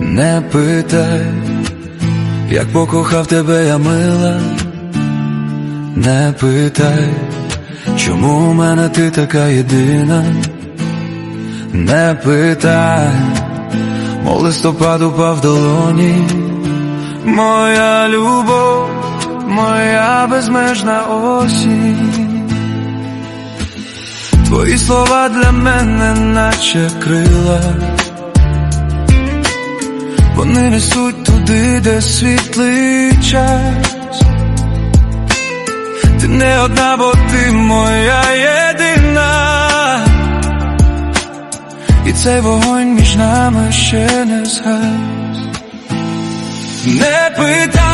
Не питай, як покохав тебе я мила, не питай, чому у мене ти така єдина, не питай, мов листопад упав долоні, моя любов, моя безмежна осінь. Твої слова для мене, наче крила. Вони несуть туди, де світлий час. Ти не одна, бо ти моя єдина. І цей вогонь між нами ще не згас. Не питай,